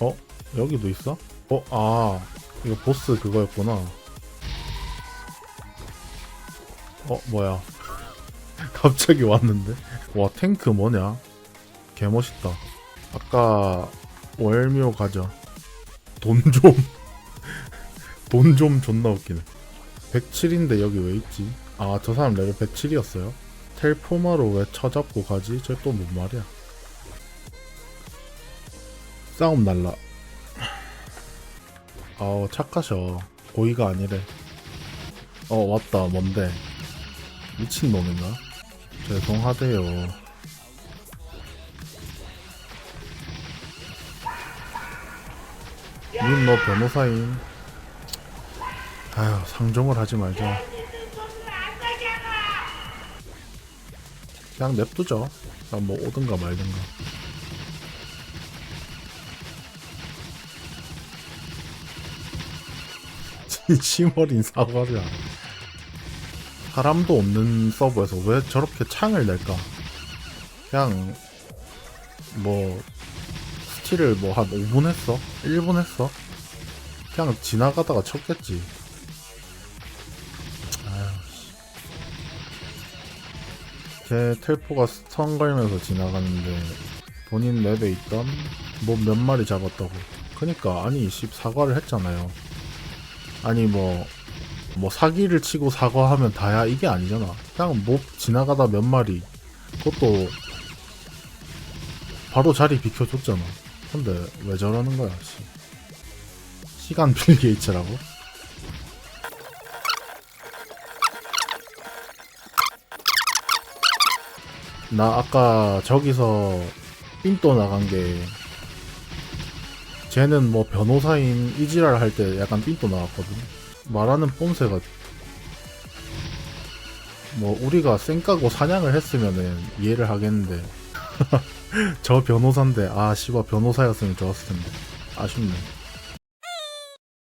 어? 여기도 있어? 어? 아 이거 보스 그거였구나 어 뭐야 갑자기 왔는데 와 탱크 뭐냐 개멋있다 아까 월묘 가자 돈 좀 돈 좀 존나 웃기네 107인데 여기 왜 있지? 아 저 사람 레벨 107이었어요? 텔포마로 왜 쳐잡고 가지? 저또뭔 말이야 싸움 날라. 아우 착하셔. 고의가 아니래. 어 왔다. 뭔데? 미친놈인가? 죄송하대요. 님너 변호사임. 아휴 상종을 하지 말자 그냥 냅두죠. 그냥 뭐 오든가 말든가 심 어린 사과야 사람도 없는 서버에서 왜 저렇게 창을 낼까 그냥 뭐 스틸을 뭐 한 5분 했어? 1분 했어? 그냥 지나가다가 쳤겠지. 걔 텔포가 선 걸면서 지나가는데 본인 맵에 있던 뭐 몇 마리 잡았다고 그니까 아니 씨 사과를 했잖아요 아니 뭐뭐 사기를 치고 사과하면 다야 이게 아니잖아 그냥 몹 지나가다 몇 마리 그것도 바로 자리 비켜줬잖아 근데 왜 저러는 거야 씨. 시간 빌 게이츠라고? 나 아까 저기서 삔또 나간 게 쟤는 뭐 변호사인 이지랄 할 때 약간 삔또 나왔거든 말하는 뽐새가 뭐 우리가 쌩까고 사냥을 했으면은 이해를 하겠는데 저 변호사인데 아 씨발 변호사였으면 좋았을 텐데. 아쉽네